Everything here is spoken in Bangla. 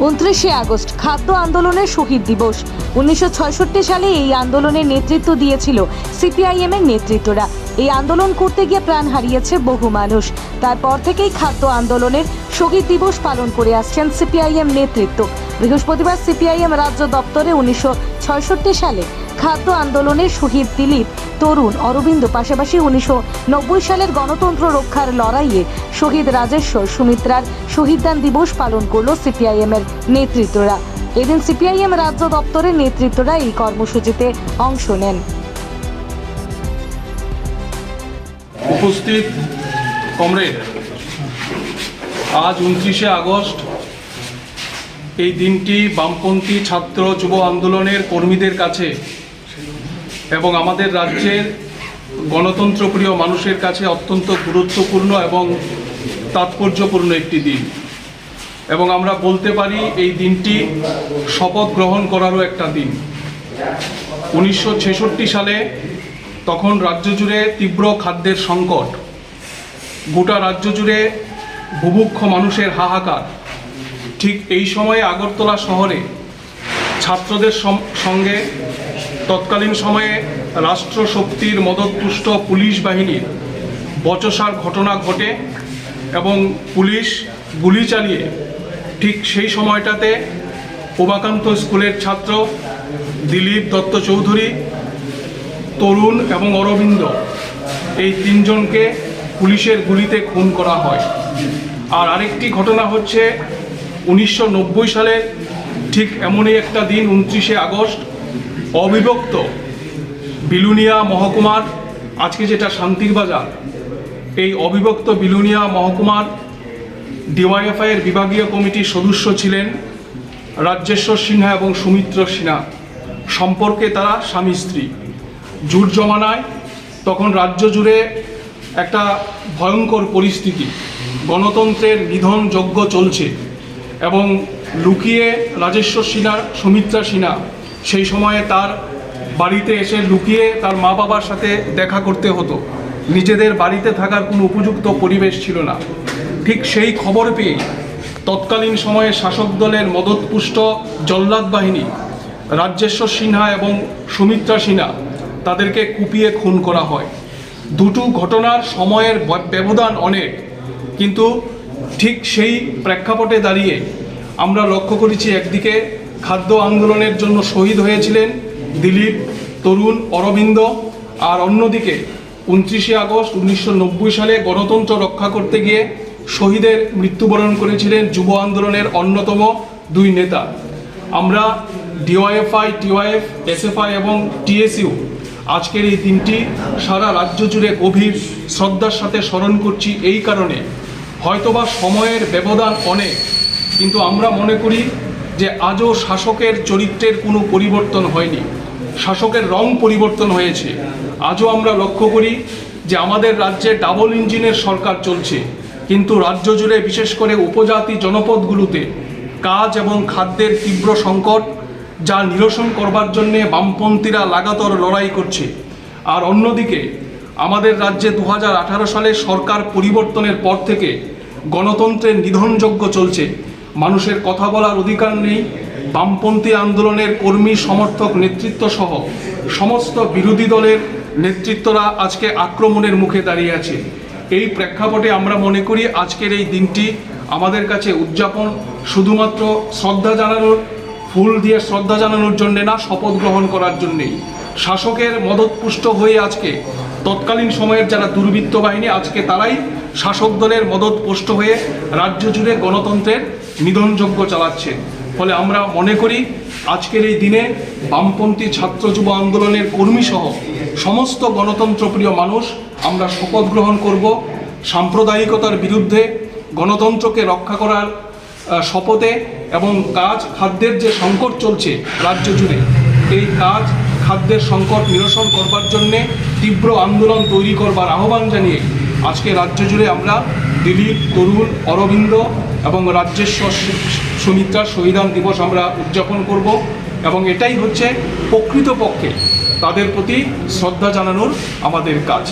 উনত্রিশে আগস্ট খাদ্য আন্দোলনের শহীদ দিবস। উনিশশো সালে এই আন্দোলনের নেতৃত্ব দিয়েছিল সিপিআইএম এর নেতৃত্বরা। এই আন্দোলন করতে গিয়ে প্রাণ হারিয়েছে বহু মানুষ। তারপর থেকেই খাদ্য আন্দোলনের শহীদ দিবস পালন করে আসছেন সিপিআইএম নেতৃত্ব। বৃহস্পতিবার সিপিআইএম রাজ্য দপ্তরে উনিশশো সালে খাদ্য আন্দোলনের শহীদ দিলীপ। তরুণ অরবিন্দ পাশাপাশি উনিশশো নব্বই সালের গণতন্ত্র রক্ষার লড়াইয়ে শহীদ রাজেশ্বর সুমিত্রার শহীদদান দিবস পালন করল সিপিআইএম এর নেতৃত্বরা। এদিন সিপিআইএম রাজ্য দপ্তরের নেতৃত্বরা এই কর্মসূচিতে অংশ নেন। উপস্থিত কমরেড, আজ উনত্রিশে আগস্ট, এই দিনটি বামপন্থী ছাত্র যুব আন্দোলনের কর্মীদের কাছে এবং আমাদের রাজ্যের গণতন্ত্রপ্রিয় মানুষের কাছে অত্যন্ত গুরুত্বপূর্ণ এবং তাৎপর্যপূর্ণ একটি দিন। এবং আমরা বলতে পারি এই দিনটি শপথ গ্রহণ করারও একটা দিন। উনিশশো ছেষট্টি সালে তখন রাজ্য জুড়ে তীব্র খাদ্যের সংকট। গোটা রাজ্য জুড়ে বুভুক্ষ মানুষের হাহাকার। ঠিক এই সময়ে আগরতলা শহরে ছাত্রদের সঙ্গে তৎকালীন সময়ে রাষ্ট্রশক্তির মদতপুষ্ট পুলিশ বাহিনীর বচসার ঘটনা ঘটে এবং পুলিশ গুলি চালিয়ে ঠিক সেই সময়টাতে উমাকান্ত স্কুলের ছাত্র দিলীপ দত্ত চৌধুরী, তরুণ এবং অরবিন্দ এই তিনজনকে পুলিশের গুলিতে খুন করা হয়। আর আরেকটি ঘটনা হচ্ছে উনিশশো নব্বই সালের ঠিক এমনই একটা দিন, উনত্রিশে আগস্ট অবিভক্ত। বিলুনিয়া মহকুমার, আজকে যেটা শান্তির বাজার, এই অবিভক্ত বিলুনিয়া মহকুমার ডিওয়াইএফআইয়ের বিভাগীয় কমিটির সদস্য ছিলেন রাজ্যেশ্বর সিনহা এবং সুমিত্র সিনহা। সম্পর্কে তারা স্বামী স্ত্রী। জুট জমানায় তখন রাজ্য জুড়ে একটা ভয়ঙ্কর পরিস্থিতি। গণতন্ত্রের নিধন যজ্ঞ চলছে এবং লুকিয়ে রাজেশ্বর সিনহা, সুমিত্রা সিনহা সেই সময়ে তার বাড়িতে এসে লুকিয়ে তার মা বাবার সাথে দেখা করতে হতো। নিজেদের বাড়িতে থাকার কোনো উপযুক্ত পরিবেশ ছিল না। ঠিক সেই খবর পেয়ে তৎকালীন সময়ে শাসক দলের মদতপুষ্ট জল্লাদ বাহিনী, রাজ্যেশ্বর সিনহা এবং সুমিত্রা সিনহা তাদেরকে কুপিয়ে খুন করা হয়। দুটো ঘটনার সময়ের ব্যবধান অনেক, কিন্তু ঠিক সেই প্রেক্ষাপটে দাঁড়িয়ে আমরা লক্ষ্য করেছি একদিকে খাদ্য আন্দোলনের জন্য শহীদ হয়েছিলেন দিলীপ, তরুণ, অরবিন্দ আর অন্যদিকে উনত্রিশে আগস্ট উনিশশো নব্বই সালে গণতন্ত্র রক্ষা করতে গিয়ে শহীদের মৃত্যুবরণ করেছিলেন যুব আন্দোলনের অন্যতম দুই নেতা। আমরা ডিওয়াইএফআই, টিওয়াইএফ, এসএফআই এবং টিএসইউ আজকের এই দিনটি সারা রাজ্য জুড়ে গভীর শ্রদ্ধার সাথে স্মরণ করছি এই কারণে। হয়তোবা সময়ের ব্যবধান অনেক, কিন্তু আমরা মনে করি যে আজও শাসকের চরিত্রের কোনো পরিবর্তন হয়নি, শাসকের রং পরিবর্তন হয়েছে। আজও আমরা লক্ষ্য করি যে আমাদের রাজ্যে ডাবল ইঞ্জিনের সরকার চলছে, কিন্তু রাজ্য জুড়ে বিশেষ করে উপজাতি জনপদগুলোতে কাজ এবং খাদ্যের তীব্র সংকট, যা নিরসন করবার জন্যে বামপন্থীরা লাগাতার লড়াই করছে। আর অন্যদিকে, আমাদের রাজ্যে দু হাজার আঠারো সালে সরকার পরিবর্তনের পর থেকে গণতন্ত্রের নিধনযজ্ঞ চলছে। মানুষের কথা বলার অধিকার নেই, বামপন্থী আন্দোলনের কর্মী, সমর্থক নেতৃত্ব সহ সমস্ত বিরোধী দলের নেতৃত্বরা আজকে আক্রমণের মুখে দাঁড়িয়ে আছে। এই প্রেক্ষাপটে আমরা মনে করি আজকের এই দিনটি আমাদের কাছে উদযাপন শুধুমাত্র শ্রদ্ধা জানানোর, ফুল দিয়ে শ্রদ্ধা জানানোর জন্যে না, শপথ গ্রহণ করার জন্যেই। শাসকের মদতপুষ্ট হয়ে আজকে, তৎকালীন সময়ের যারা দুর্বৃত্ত বাহিনী, আজকে তারাই শাসক দলের মদতপুষ্ট হয়ে রাজ্য জুড়ে গণতন্ত্রের নিধনযজ্ঞ চালাচ্ছে ফলে আমরা মনে করি, আজকের এই দিনে বামপন্থী ছাত্র যুব আন্দোলনের কর্মী সহ সমস্ত গণতন্ত্রপ্রিয় মানুষ আমরা শপথ গ্রহণ করব। সাম্প্রদায়িকতার বিরুদ্ধে গণতন্ত্রকে রক্ষা করার শপথে এবং কাজ খাদ্যের যে সংকট চলছে রাজ্য জুড়ে, এই কাজ খাদ্যের সংকট নিরসন করবার জন্যে তীব্র আন্দোলন তৈরি করবার আহ্বান জানিয়ে আজকে রাজ্য জুড়ে আমরা দিলীপ, তরুণ, অরবিন্দ এবং রাজ্যেশ্বর সুমিত্রা সুমিত্রার শহীদান দিবস আমরা উদযাপন করব এবং এটাই হচ্ছে প্রকৃতপক্ষে তাদের প্রতি শ্রদ্ধা জানানোর আমাদের কাজ।